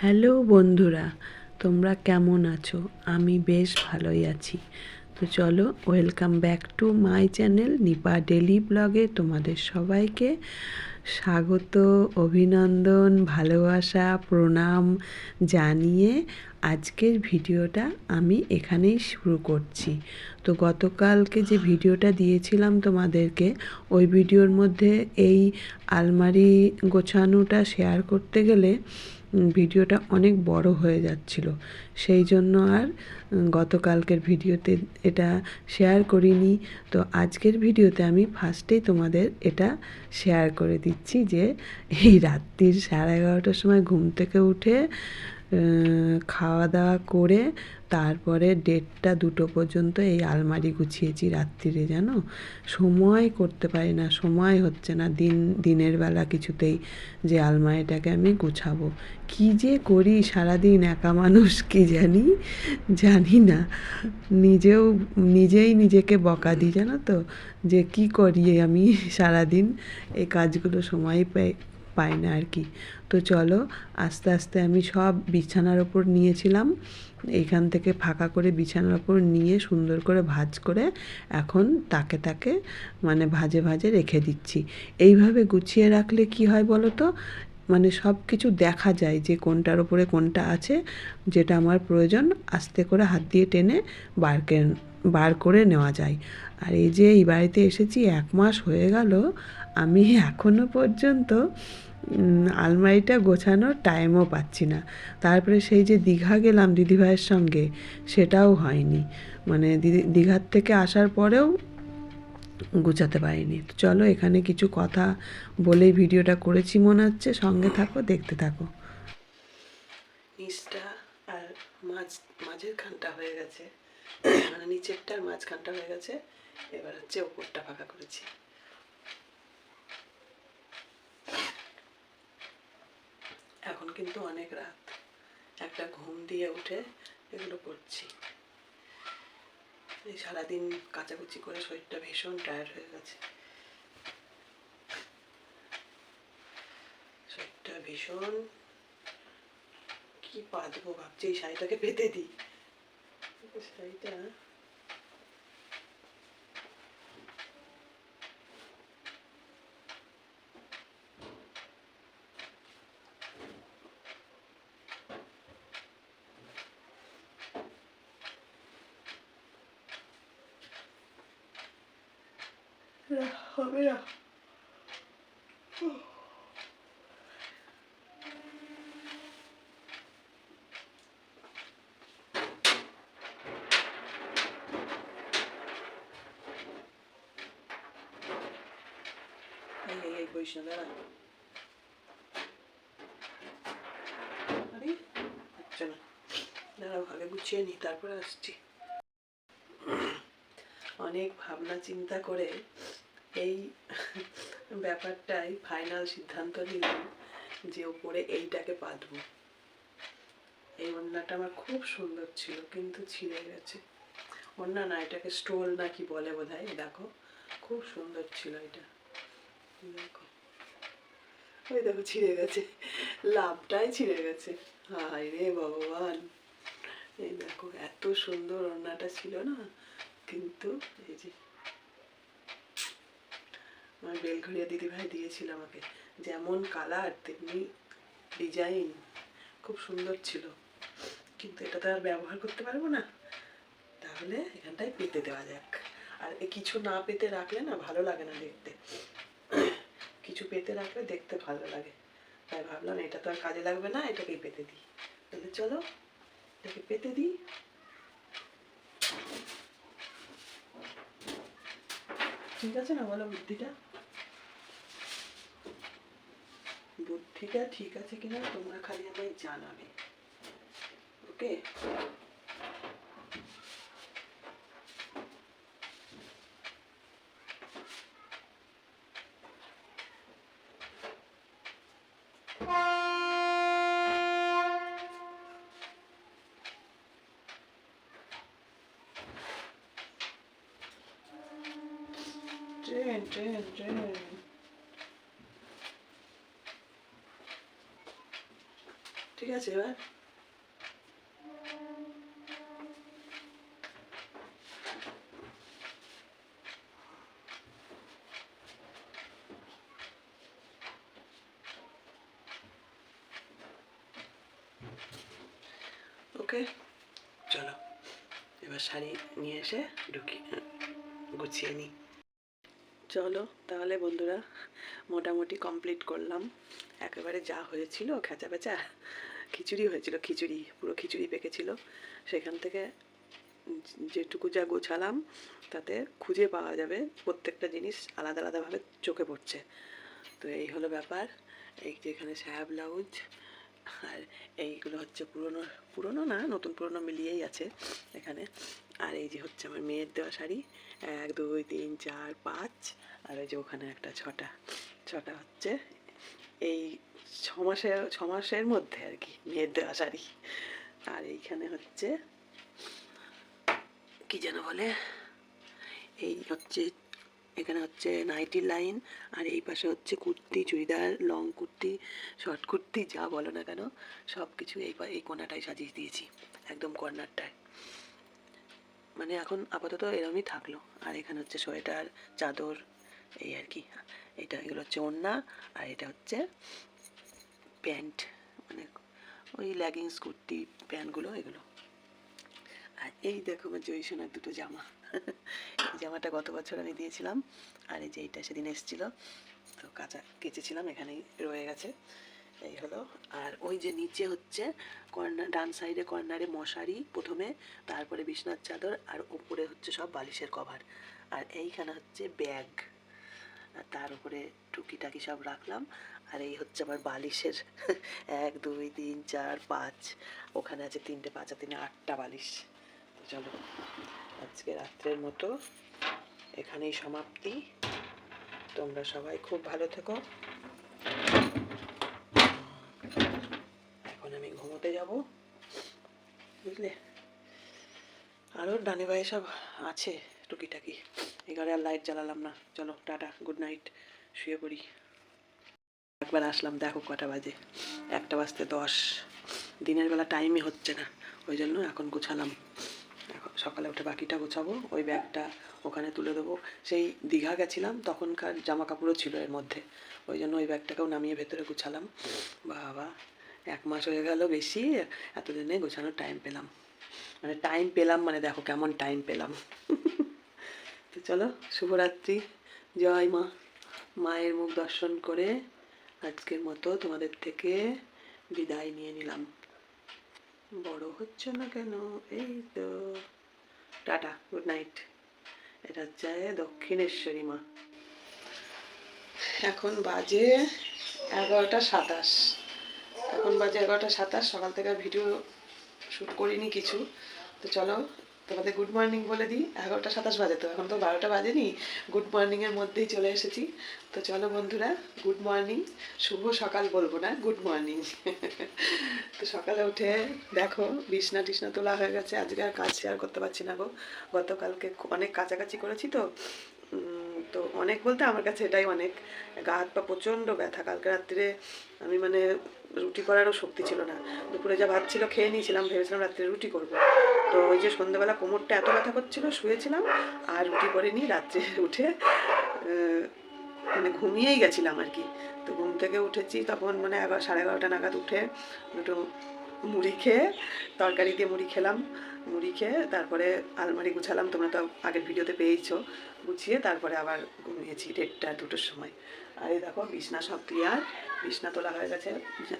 Hello বন্ধুরা, তোমরা কেমন আছো? আমি বেশ ভালোই আছি। তো চলো welcome back to my channel Nipa daily ব্লগে তোমাদের সবাইকে স্বাগত, অভিনন্দন, ভালোবাসা, প্রণাম জানিয়ে আজকের ভিডিওটা আমি এখানেই শুরু করছি। তো গতকালকে যে ভিডিওটা দিয়েছিলাম তোমাদেরকে, ওই ভিডিওর মধ্যে এই আলমারি গোছানোটা শেয়ার করতে গেলে ভিডিওটা অনেক বড় হয়ে যাচ্ছিল। সেই জন্য আর গতকালকের ভিডিওতে এটা শেয়ার করিনি। তো আজকের ভিডিওতে আমি ফার্স্টেই তোমাদের এটা শেয়ার করে দিচ্ছি যে, এই রাত্রির সাড়ে এগারোটার সময় ঘুম থেকে উঠে খাওয়া দাওয়া করে তারপরে দেড়টা দুটো পর্যন্ত এই আলমারি গুছিয়েছি রাত্রিরে, জানো? সময় করতে পারি না, সময় হচ্ছে না। দিন, দিনের বেলা কিছুতেই যে আলমারিটাকে আমি গুছাবো। কি যে করি সারাদিন একা মানুষ কি জানি? জানি না। নিজেও, নিজেই নিজেকে বকা দিই, জানো তো? যে কি করি আমি সারাদিন? এই কাজগুলো সময় পাই পাই না আর কি। তো চলো, আস্তে আস্তে আমি সব বিছানার ওপর নিয়েছিলাম। এখান থেকে ফাঁকা করে বিছানার ওপর নিয়ে সুন্দর করে ভাঁজ করে এখন তাকে তাকে মানে ভাজে ভাজে রেখে দিচ্ছি। এইভাবে গুছিয়ে রাখলে কি হয় বলো তো? মানে সব কিছু দেখা যায় যে কোনটার ওপরে কোনটা আছে, যেটা আমার প্রয়োজন, আস্তে করে হাত দিয়ে টেনে বার বার করে নেওয়া যায়। আর এই যে এই বাড়িতে এসেছি, এক মাস হয়ে গেল, আমি এখনও পর্যন্ত আলমারিটা গোছানোর টাইমও পাচ্ছি না। তারপরে সেই যে দীঘা গেলাম দিদিভাইয়ের সঙ্গে, সেটাও হয়নি। মানে দিদি, দীঘার থেকে আসার পরেও গুছাতে পারিনি। তো চলো এখানে কিছু কথা বলেই ভিডিওটা করেছি, মনে হচ্ছে। সঙ্গে থাকো, দেখতে থাকো। নিচটা আর মাঝ মাঝের খানটা হয়ে গেছে। মানে নিচেরটা আর মাঝখানটা হয়ে গেছে। এবার হচ্ছে ওপরটা ফাঁকা করেছি। এখন কিন্তু অনেক রাত। একটা ঘুম দিয়ে উঠে এগুলো করছি। এই সারাদিন কাচাকুচি করে শরীরটা ভীষণ টায়ার্ড হয়ে গেছে। শরীরটা ভীষণ কি পাতবো ভাবছি, এই শাড়িটাকে পেতে দিই। শাড়িটা না, হবে না। বইস না দাঁড়া। আরে হচ্ছে না। দাঁড়াও গুছিয়ে নিই তারপরে আসছি। অনেক ভাবনা, চিন্তা করে এই ব্যাপারটাই ফাইনাল সিদ্ধান্ত নিলাম যে ওপরে এইটাকে পাতবো এই ওড়নাটা আমার খুব সুন্দর ছিল, কিন্তু ছিঁড়ে গেছে। ওড়না না, এটাকে স্টোল না কি বলে বোধ হয় দেখো, খুব সুন্দর ছিল এটা। দেখো ওই দেখো, ছিঁড়ে গেছে। লাভটাই ছিঁড়ে গেছে। হায় রে ভগবান। এই দেখো, এত সুন্দর ওড়নাটা ছিল না, কিন্তু এই যে আমার বেলঘড়িয়া দিদিভাই দিয়েছিল আমাকে। যেমন কালার তেমনি ডিজাইন খুব সুন্দর ছিল। কিন্তু এটা তো আর ব্যবহার করতে পারব না। তাহলে এখানটায় পেতে দেওয়া যাক। আর কিছু না পেতে রাখলে না ভালো লাগে না দেখতে। কিছু পেতে রাখলে দেখতে ভালো লাগে। তাই ভাবলাম এটা তো আর কাজে লাগবে না, এটাকেই পেতে দিই। তাহলে চলো, এটাকে পেতে দিই। ঠিক আছে না বলো বুদ্ধিটা বুদ্ধিটা ঠিক আছে কিনা তোমরা খালি আমায় জানাবে। ওকে আছে এবার? ওকে, চলো। এবার শাড়ি নিয়ে এসে ঢুকি গুছিয়ে নিই। চলো, তাহলে বন্ধুরা, মোটামুটি কমপ্লিট করলাম। একেবারে যা হয়েছিল খেঁচা পেঁচা খিচুড়ি হয়েছিল, খিচুড়ি, পুরো খিচুড়ি পেকেছিল। সেখান থেকে যেটুকু যা গোছালাম, তাতে খুঁজে পাওয়া যাবে, প্রত্যেকটা জিনিস আলাদা আলাদাভাবে চোখে পড়ছে। তো এই হলো ব্যাপার। এই যে এখানে সায়া ব্লাউজ আর এইগুলো হচ্ছে পুরনো পুরনো না, নতুন পুরনো মিলিয়েই আছে এখানে। আর এই যে হচ্ছে আমার মেয়ের দেওয়া শাড়ি, এক, দুই, তিন, চার, পাঁচ, আর ওই যে ওখানে একটা ছটা। ছটা হচ্ছে এই ছ মাসের ছ মাসের মধ্যে আর কি, মেয়ের দেওয়া শাড়ি। আর এইখানে হচ্ছে, কি যেন বলে, এই হচ্ছে, এখানে হচ্ছে নাইটি লাইন, আর এই পাশে হচ্ছে কুর্তি, চুড়িদার, লং কুর্তি, শর্ট কুর্তি, যা বলো না কেন সব কিছু এই এই কোনাটায় সাজিয়ে দিয়েছি, একদম কর্নারটায়। মানে এখন আপাতত এরমই থাকল। আর এখানে হচ্ছে সোয়েটার, চাদর, এই আর কি। এটা এগুলো হচ্ছে ওড়না আর এটা হচ্ছে প্যান্ট মানে ওই লেগিংস কুর্তি, প্যান্টগুলো, এগুলো। আর এই দেখো জয়ী সোনার দুটো জামা। এই জামাটা গত বছর আমি দিয়েছিলাম, আর এই যে এইটা সেদিন এসেছিল। তো কাঁচা কেচেছিলাম, এখানেই রয়ে গেছে। এই হলো, আর ওই যে নিচে হচ্ছে কর্নার ডান সাইডে কর্নারে মশারি প্রথমে, তারপরে বিছনার চাদর, আর উপরে হচ্ছে সব বালিশের কভার। আর এইখানে হচ্ছে ব্যাগ। আর তার উপরে টুকিটাকি সব রাখলাম। আর এই হচ্ছে আমার বালিশের এক, দুই, তিন, চার, পাঁচ। ওখানে আছে তিনটে পাঁচ আর তিনে আটটা বালিশ। তো চলো, আজকে রাত্রের মতো এখানেই সমাপ্তি। তোমরা সবাই খুব ভালো থেকো। এখন আমি ঘুমোতে যাব, বুঝলে? আরও ডানে বায়ে সব আছে। টুকিটাকি। এখানে আর লাইট জ্বালালাম না। চলো, টাটা গুড নাইট শুয়ে পড়ি। একবার আসলাম, দেখো কটা বাজে। একটা বাজতে দশ। দিনের বেলা টাইমই হচ্ছে না। ওই জন্য এখন গুছালাম। এখন সকালে উঠে বাকিটা গোছাবো, ওই ব্যাগটা ওখানে তুলে দেবো। সেই দীঘা গেছিলাম, তখনকার জামা কাপড়ও ছিল এর মধ্যে। ওই জন্য ওই ব্যাগটাকেও নামিয়ে ভেতরে গুছালাম। বাবা, এক মাস হয়ে গেল বেশি, এতদিনে গোছানোর টাইম পেলাম। মানে টাইম পেলাম মানে দেখো কেমন টাইম পেলাম। তো চলো। শুভরাত্রি। জয় মা। মায়ের মুখ দর্শন করে আজকের মতো তোমাদের থেকে বিদায় নিয়ে নিলাম। বড় হচ্ছে না কেন? এই তো। Tata, good night. এটা হচ্ছে দক্ষিণেশ্বরী মা। এখন বাজে এগারোটা সাতাশ। এখন বাজে এগারোটা সাতাশ। সকাল থেকে ভিডিও শ্যুট করিনি কিছু। তো চলো তোমাদের গুড মর্নিং বলে দিই। এগারোটা সাতাশ বাজে তো, এখন তো বারোটা বাজেনি। গুড মর্নিংয়ের মধ্যেই চলে এসেছি। তো চলো বন্ধুরা গুড মর্নিং শুভ সকাল বলব না গুড মর্নিং তো সকালে উঠে দেখো, বিছনা টিসনা তোলা হয়ে গেছে। আজকে আর কাজ শেয়ার করতে পারছি না গো। গতকালকে অনেক কাছাকাছি করেছি তো। তো অনেক বলতে আমার কাছে এটাই অনেক। গা হাত পা প্রচণ্ড ব্যথা। কালকে রাত্রে আমি মানে রুটি করারও শক্তি ছিল না। দুপুরে যা ভাত ছিল খেয়ে নিয়েছিলাম, ভেবেছিলাম রাত্রে রুটি করব। তো ওই যে সন্ধ্যেবেলা কোমরটা এত ব্যথা করছিল, শুয়েছিলাম আর রুটি করিনি রাত্রে উঠে মানে ঘুমিয়েই গেছিলাম আর কি। তো ঘুম থেকে উঠেছি, তখন মানে এগারো, সাড়ে এগারোটা নাগাদ উঠে দুটো মুড়ি খেয়ে তরকারি দিয়ে মুড়ি খেলাম, মুড়ি খেয়ে তারপরে আলমারি গুছালাম, তোমরা তো আগের ভিডিওতে পেয়েছ গুছিয়ে তারপরে আবার ঘুমিয়েছি দেড়টা, দুটোর সময়। আর এই দেখো, বিছনা সব ক্লিয়ার বিছনা তোলা হয়ে গেছে,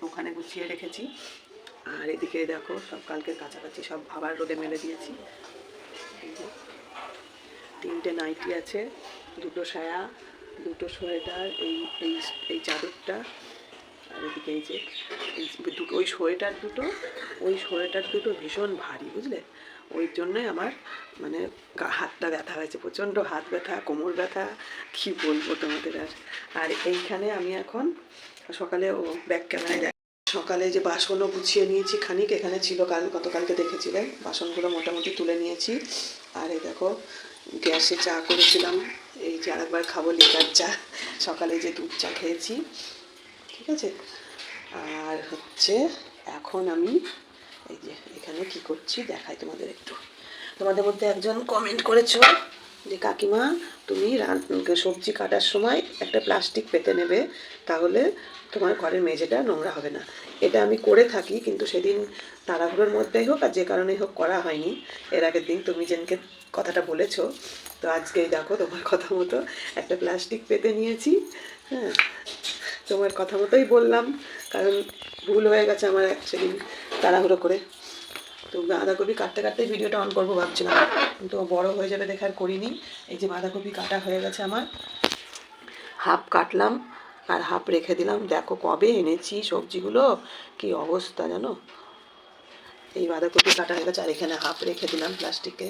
ওখানে গুছিয়ে রেখেছি। আর এদিকে দেখো, সব কালকে কাছাকাছি সব আবার রোদে মেলে দিয়েছি। তিনটে নাইটি আছে, দুটো সায়া, দুটো সোয়েটার, এই এই এই চাদরটা, আর এদিকে এই যে দুটো, ওই সোয়েটার দুটো, ওই সোয়েটার দুটো ভীষণ ভারী, বুঝলে? ওই জন্যই আমার মানে হাতটা ব্যথা হয়েছে, প্রচণ্ড হাত ব্যথা, কোমর ব্যথা, কী বলব তোমাদের আর? আর এইখানে আমি এখন সকালে ও ব্যাক ক্যামেরায় সকালে যে বাসনও গুছিয়ে নিয়েছি খানিক, এখানে ছিল কাল, গতকালকে দেখেছিলে বাসনগুলো মোটামুটি তুলে নিয়েছি। আর এই দেখো, গ্যাসে চা করেছিলাম। এই যে আরেকবার খাব লিকার চা। সকালে যে দুধ চা খেয়েছি। ঠিক আছে? আর হচ্ছে, এখন আমি এই যে এখানে কি করছি দেখাই তোমাদের একটু। তোমাদের মধ্যে একজন কমেন্ট করেছ যে, কাকিমা, তুমি সবজি কাটার সময় একটা প্লাস্টিক পেতে নেবে। তাহলে তোমার ঘরের মেঝেটা নোংরা হবে না। এটা আমি করে থাকি, কিন্তু সেদিন তাড়াহুড়োর মধ্যেই হোক আর যে কারণেই হোক করা হয়নি। এর আগের দিন তুমি যেনকে কথাটা বলেছ, তো আজকেই দেখো তোমার কথা মতো একটা প্লাস্টিক পেতে নিয়েছি হ্যাঁ। তোমার কথা মতোই বললাম, কারণ ভুল হয়ে গেছে আমার এক সেদিন তাড়াহুড়ো করে। তো বাঁধাকপি কাটতে কাটতে ভিডিওটা অন করব ভাবছিলাম, কিন্তু বড় হয়ে যাবে দেখে আর করিনি। এই যে বাঁধাকপি কাটা হয়ে গেছে আমার। হাফ কাটলাম। আর হাফ রেখে দিলাম। দেখো কবে এনেছি সবজিগুলো, কি অবস্থা জানো? এই বাঁধাকপি কাটা হয়ে গেছে আর এখানে হাফ রেখে দিলাম প্লাস্টিকে।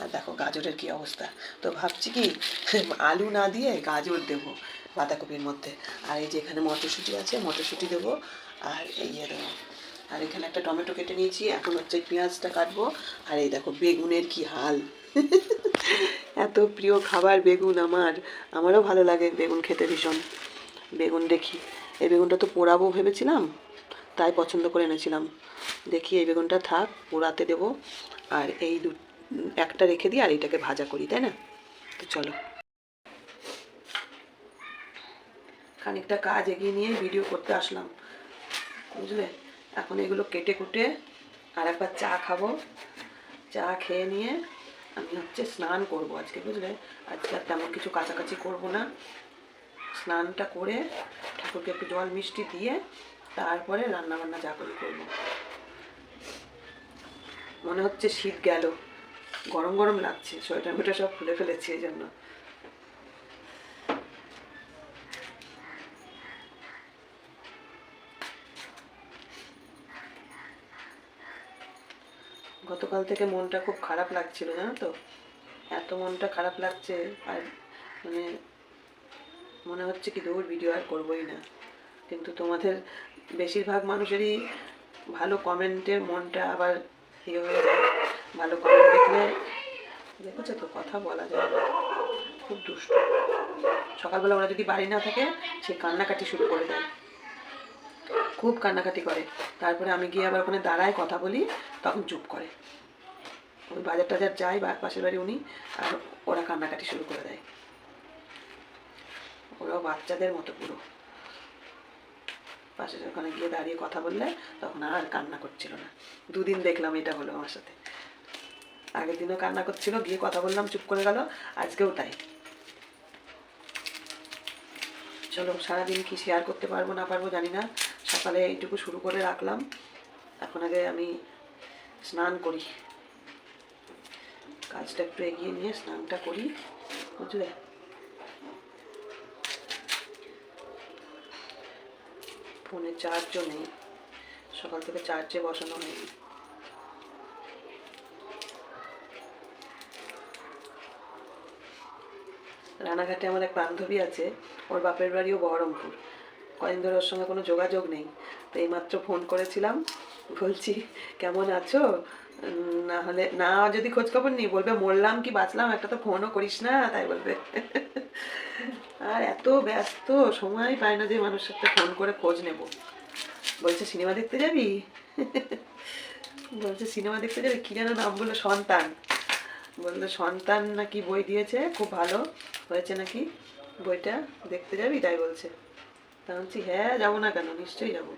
আর দেখো গাজরের কি অবস্থা। তো ভাবছি কি, আলু না দিয়ে গাজর দেবো বাঁধাকপির মধ্যে। আর এই যে এখানে মটরশুঁটি আছে, মটরশুঁটি দেবো আর এই ইয়ে দেবো। আর এখানে একটা টমেটো কেটে নিয়েছি, এখন হচ্ছে পেঁয়াজটা কাটবো। আর এই দেখো বেগুনের কি হাল। এত প্রিয় খাবার বেগুন আমার, আমারও ভালো লাগে বেগুন খেতে ভীষণ। বেগুন দেখি। এই বেগুনটা তো পোড়াবো ভেবেছিলাম, তাই পছন্দ করে এনেছিলাম। দেখি এই বেগুনটা থাক, পোড়াতে দেবো। আর এই দু, একটা রেখে দিই, আর এইটাকে ভাজা করি, তাই না? তো চলো। খানিকটা কাজ এগিয়ে নিয়ে ভিডিও করতে আসলাম, বুঝলে? এখন এগুলো কেটে কুটে আর একবার চা খাব। চা খেয়ে নিয়ে আমি হচ্ছে স্নান করব আজকে, বুঝলে? আজকে আর তেমন কিছু কাছাকাছি করব না। স্নানটা করে ঠাকুরকে একটু জল মিষ্টি দিয়ে তারপরে রান্না বান্না যা করি করব। মনে হচ্ছে শীত গেল। গরম গরম লাগছে, সোয়েটার মোয়েটার সব খুলে ফেলেছি এই জন্য। গতকাল থেকে মনটা খুব খারাপ লাগছিল, জানো তো? এত মনটা খারাপ লাগছে, আর মানে মনে হচ্ছে কি দৌড় ভিডিও আর করবোই না। কিন্তু তোমাদের বেশিরভাগ মানুষেরই ভালো কমেন্টের মনটা আবার ইয়ে হয়ে যায়। ভালো কমেন্ট দেখলে দেখেছ তো, কথা বলা যায় না। খুব দুষ্ট। সকালবেলা ওরা যদি বাড়ি না থাকে, সে কান্নাকাটি শুরু করে দেয়। খুব কান্নাকাটি করে। তারপরে আমি গিয়ে আবার ওখানে দাঁড়ায় কথা বলি, তখন চুপ করে। ওই বাজার টাজার যাই পাশের বাড়ি উনি, আর ওরা কান্নাকাটি শুরু করে দেয়। ওরাও বাচ্চাদের মতো পুরো। পাশে ওখানে গিয়ে দাঁড়িয়ে কথা বললে তখন আর কান্না করছিল না। দুদিন দেখলাম এটা হলো আমার সাথে। আগের দিনও কান্না করছিল, গিয়ে কথা বললাম, চুপ করে গেল, আজকেও তাই। চলো, সারাদিন কি শেয়ার করতে পারব, না পারব জানি না। সকালে এইটুকু শুরু করে রাখলাম। এখন আগে আমি স্নান করি। কাজটা একটু এগিয়ে নিয়ে স্নানটা করি, বুঝলে? ফোনে চার্জও নেই। সকাল থেকে চার্জে বসানো হয়নি রানাঘাটে আমার এক বান্ধবী আছে, ওর বাপের বাড়িও বহরমপুর। কদিন ধরে ওর সঙ্গে কোনো যোগাযোগ নেই। তো এইমাত্র ফোন করেছিলাম বলছি, কেমন আছো? না হলে না, যদি খোঁজ খবর নিই, বলবে মরলাম কি বাঁচলাম, একটা তো ফোনও করিস না, তাই বলবে। আর এত ব্যস্ত, সময় পায় না যে মানুষের সাথে ফোন করে খোঁজ নেব। বলছে, সিনেমা দেখতে যাবি? বলছে, সিনেমা দেখতে যাবি? কি যেন নাম বলল, সন্তান। বলল, সন্তান নাকি বই দিয়েছে? খুব ভালো হয়েছে নাকি? বইটা দেখতে যাবি? তাই বলছে। তা বলছি হ্যাঁ যাব না কেন? নিশ্চয়ই যাব।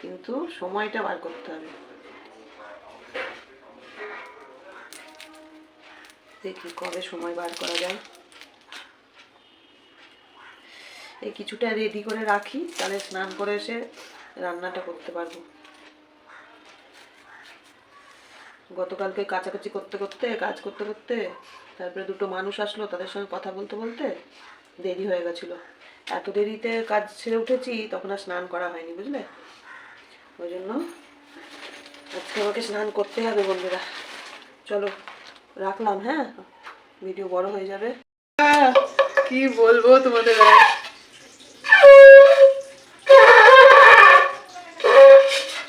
কিন্তু সময়টা বার করতে হবে। দেখি কবে সময় বার করা যায়। এই কিছুটা রেডি করে রাখি, তাহলে স্নান করে এসে রান্নাটা করতে পারব। গতকালকে কাছাকাছি করতে করতে, কাজ করতে করতে তারপরে দুটো মানুষ আসলো তাদের সঙ্গে কথা বলতে বলতে দেরি হয়ে গেছিল। এত দেরিতে কাজ ছেড়ে উঠেছি, তখন আর স্নান করা হয়নি, বুঝলে? ওই জন্য আজকে আমাকে স্নান করতে হবে বন্ধুরা। চলো, রাখলাম হ্যাঁ? ভিডিও বড় হয়ে যাবে। কি বলব তোমাদের?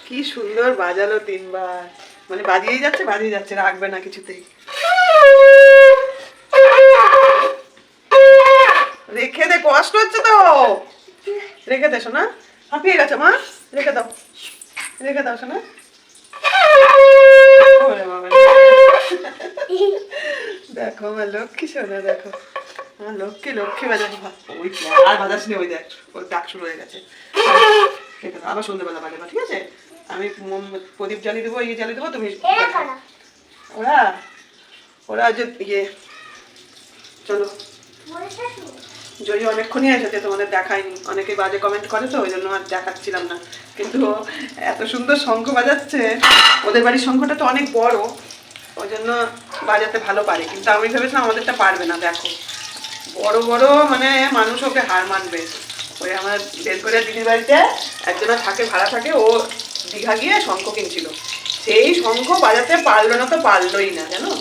কি সুন্দর বাজালো তিনবার। মানে বাজিয়েই যাচ্ছে বাজিয়ে যাচ্ছে, রাখবে না কিছুতেই। রেখে দে, কষ্ট হচ্ছে তো। রেখে দে শোনা হাঁপিয়ে গেছে, মা? রেখে দাও। রেখে দাও শোনা। দেখো আমার লক্ষ্মী সোনা দেখো। আমার লক্ষ্মী লক্ষ্মী বাজার ওই আর বাজাস নি ওই দেখ ওর ডাক শুরু হয়ে গেছে। আবার সন্ধ্যেবেলা বাজাবা ঠিক আছে? আমি প্রদীপ জ্বালিয়ে দেবো ইয়ে জ্বালিয়ে দেবো তুমি ওরা ওরা যে ইয়ে চলো। জয়ী অনেকক্ষণই এসেছে তোমাদের দেখায়নি। অনেকে বাজে কমেন্ট করে তো ওই জন্য আর দেখাচ্ছিলাম না। কিন্তু এত সুন্দর শঙ্খ বাজাচ্ছে। ওদের বাড়ির শঙ্খটা তো অনেক বড় ওই জন্য বাজাতে ভালো পারে। কিন্তু আমি ভেবেছিলাম আমাদেরটা পারবে না, দেখো। বড় বড় মানে মানুষ ওকে হার মানবে। ওই আমার বের করে দিদির বাড়িতে একজনের থাকে, ভাড়া থাকে, ও দীঘা গিয়ে শঙ্খ কিনছিল। সেই শঙ্খ বাজাতে পারল না তো পারলোই না, জানো?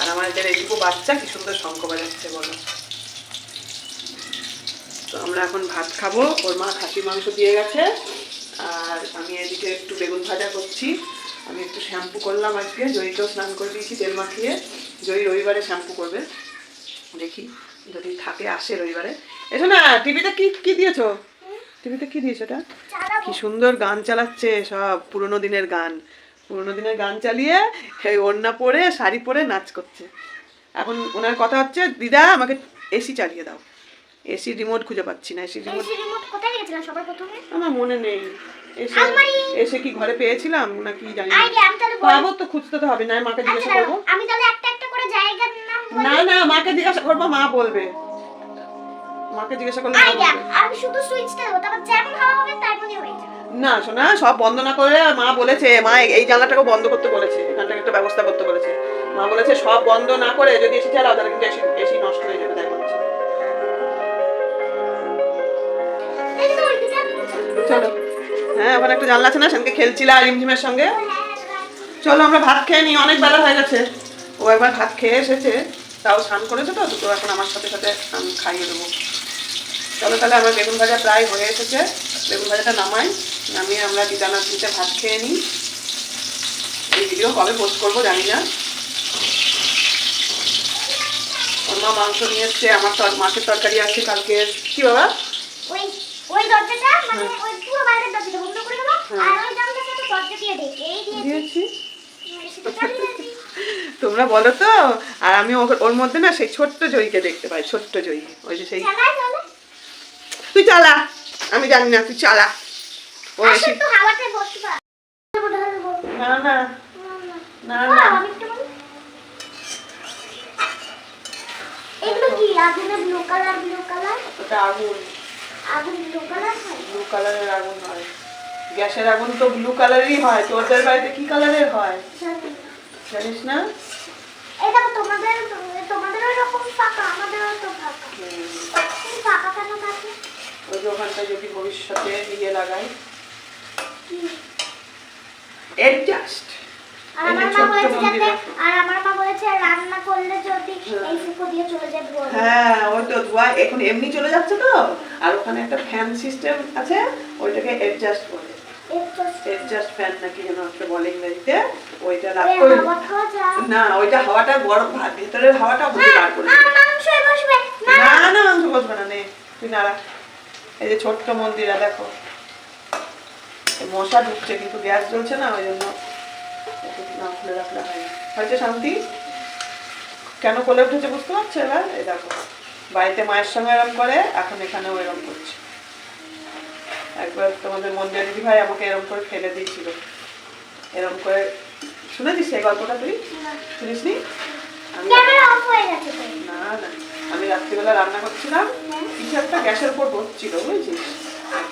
আর আমাদের এইটুকু বাচ্চা কি সুন্দর শঙ্খ বাজাচ্ছে, বলো। তো আমরা এখন ভাত খাব। ওর মা খাসি মাংস দিয়ে গেছে। আর আমি এদিকে একটু বেগুন ভাজা করছি। আমি একটু শ্যাম্পু করলাম আজকে। জয়ীকেও স্নান করে দিয়েছি তেল মাখিয়ে। জয়ী রবিবারে শ্যাম্পু করবে। দেখি যদি থাকে আসে রবিবারে। এসো না টিভিতে কি কি দিয়েছ? টিভিতে কি দিয়েছ এটা? কি সুন্দর গান চালাচ্ছে সব পুরোনো দিনের গান। পুরোনো দিনের গান চালিয়ে সেই ওড়না পরে শাড়ি পরে নাচ করছে। এখন ওনার কথা হচ্ছে দিদা আমাকে এসি চালিয়ে দাও। এসি রিমোট খুঁজে পাচ্ছি না এসি রিমোট এসি রিমোট কোথায় গেছিলাম সবার প্রথমে? আমার মনে নেই। এসে। এসে কি ঘরে পেয়েছিলাম নাকি জানি না। আইডিয়া আমি তাহলে বলি পাবো তো খুঁজতে তো হবে না মাকে আচ্ছা জিজ্ঞাসা করব। আমি তাহলে একটা একটা করে জায়গার নাম না না মাকে জিজ্ঞাসা করব মা বলবে। মাকে জিজ্ঞাসা করলে আমি শুধু সুইচটা দেবো তারপর যেমন হাওয়া হবে মধ্যে হয়ে যাবে। না শোনা সব বন্ধ না করে মা বলেছে মা এই জানলাটাকে বন্ধ করতে বলেছে এখানটাকে একটা ব্যবস্থা করতে বলেছে। মা বলেছে সব বন্ধ না করে যদি এসি চালাও তাহলে কিন্তু এসি এসি নষ্ট হয়ে যাবে তাই ওখানে একটা জানলা আছে না সেদিনকে খেলছিলা রিমঝিমের সঙ্গে। চলো আমরা ভাত খেয়ে নিই অনেক বেলা হয়ে গেছে। ও একবার ভাত খেয়ে এসেছে তাও স্নান করেছে তো দুটো এখন আমার সাথে সাথে আমি খাইয়ে দেবো। চলো তাহলে আমার বেগুন ভাজা প্রায় হয়ে এসেছে। বেগুন ভাজাটা নামাই নামিয়ে আমরা দিদানা দিতে ভাত খেয়ে নিই। এই ভিডিও কবে পোস্ট করব জানি না। ওর মা মাংস নিয়ে এসছে আমার মাছের তরকারি আছে কালকে। কি বাবা? ওই ওই দরজাটা মানে ওই পুরো বাইরের দরজাটা বন্ধ করে দেবো আর ওই জানলার সাথে দরজা দিয়ে দেখি এই দিয়ে দিয়েছি। তোমরা বলো তো আর আমি ওর- মধ্যে না সেই ছোট্ট জয়ীকে দেখতে পাই ছোট্ট জয়ী। ওই যে সেই তুই চালা আমি জানি না তুই চালা। ও এসে না না। বলি। এগুলো কি? আগুনে ব্লু কালার ব্লু কালার ওটা আগুন। আগুন ব্লু কালার ব্লু কালারের আগুন হয়। গ্যাসের আগুন তো ব্লু কালারেরই হয় তোদের বাড়িতে কি কালারের হয়? জানিস না? দেখো তোমাদের তোমাদের ওরকম ফাঁকা আমাদেরও তো ফাঁকা। হুম, তুমি ফাঁকা কেন থাকে? ওই যে ওখানটায় যদি ভবিষ্যতে ইয়ে লাগাই। এডজাস্ট আর আমার মা বলেছে। আর আমার মা বলেছে রান্না করলে যদি এই ফুকো দিয়ে চলে যায় ধোয়া। হ্যাঁ ওই তো ধোয়া এখন এমনি চলে যাচ্ছে তো। আর ওখানে একটা ফ্যান সিস্টেম আছে ওইটাকে অ্যাডজাস্ট বলে একটু ফ্যান নাকি যেন একটা বলে ইংরেজিতে ওইটা ওই রাখতে হাওয়া খাওয়া যায় না ওইটা হাওয়াটা গরম ভেতরের হাওয়াটা বুঝে বার করে আর মাংসই বসবে না। না না মাংস বসবে না নে তুই নাড়া। এই যে ছোট্ট মন্দিরা দেখো। মশা ঢুকছে কিন্তু গ্যাস জ্বলছে না ওই জন্য না খুলে রাখলে হয় হয়েছে শান্তি? কেন কোলে উঠেছে বুঝতে পারছ এবার? এই দেখো বাড়িতে মায়ের সঙ্গে এরম করে এখন এখানেও এরম করছে। একবার তোমাদের মন্দির দিদি ভাই আমাকে এরম করে ফেলে দিয়েছিল। এরম করে শুনেছিস সেই গল্পটা তুই? হয়ে গেছে তো। না না। আমি রাত্রিবেলা রান্না করছিলাম কিছু একটা গ্যাসের উপর হচ্ছিল বুঝেছিস?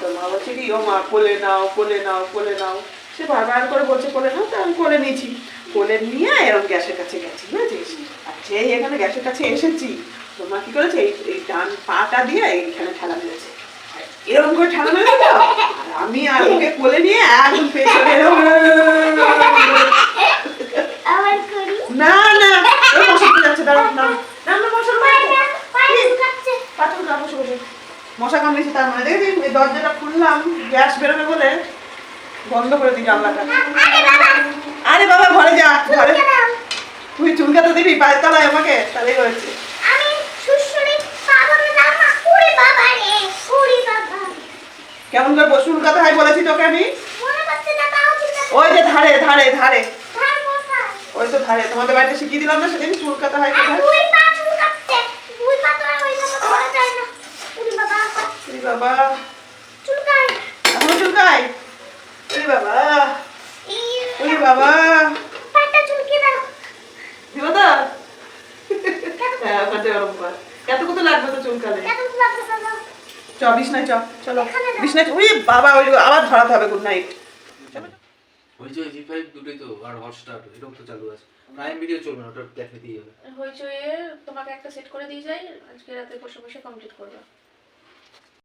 তো মা বলছে কি ও মা কোলে নাও কোলে নাও কোলে নাও। সে বারবার করে বলছে কোলে নাও। তো আমি কোলে নিয়েছি। কোলে নিয়ে এরকম গ্যাসের কাছে গেছি বুঝেছিস? আর যেই এখানে গ্যাসের কাছে এসেছি তোর মা কি করেছে? এই এই ডান পাটা দিয়ে এইখানে ঠেলা মেরেছে। এরকম করে ঠেলা মেরেছে তো? আমি আর ওকে কোলে নিয়ে একদম পেছনে না না ওই মশা যাচ্ছে দাঁড়া না না না মশার পাথর গা বসে মশা কামড়েছে তার মানে দেখেছি দরজাটা খুললাম গ্যাস বেরোবে বলে বন্ধ করে দিই জানলাটা। আরে বাবা। আরে বাবা ঘরে যা ঘরে। তুই চুলকাতে দিবি পায়ের তলায় আমাকে? তাহলেই হয়েছে আমি সুশ্রী পাগল জামা উড়ি বাবা রে উড়ি বাবা কেমন করে বসে চুলকাতে হয় বলেছি তোকে আমি? ওই যে ধারে ধারে ধারে। ওই তো ধারে তোমাদের বাড়িতে শিখিয়ে দিলাম না সেদিন চুল কাটা হয় কোথায়? বাবা। এখনও চুলকাই ওরে বাবা। ওরে বাবা। বিপদা হ্যাঁ ওরকম কর। কত লাগবে তো চুলকালে এত। চ বিছনায় চ চলো। বিছনায় ওই বাবা ওই আবার ধরাতে হবে good night Hoichoi Zee five দুটোই তো আর হটস্টার তো চালু আছে। প্রাইম ভিডিও চলবে না ওটা দিয়ে যাবে হইচয়ে তোমাকে একটা সেট করে দিয়ে যাই আজকে রাতে বসে বসে কমপ্লিট করবে।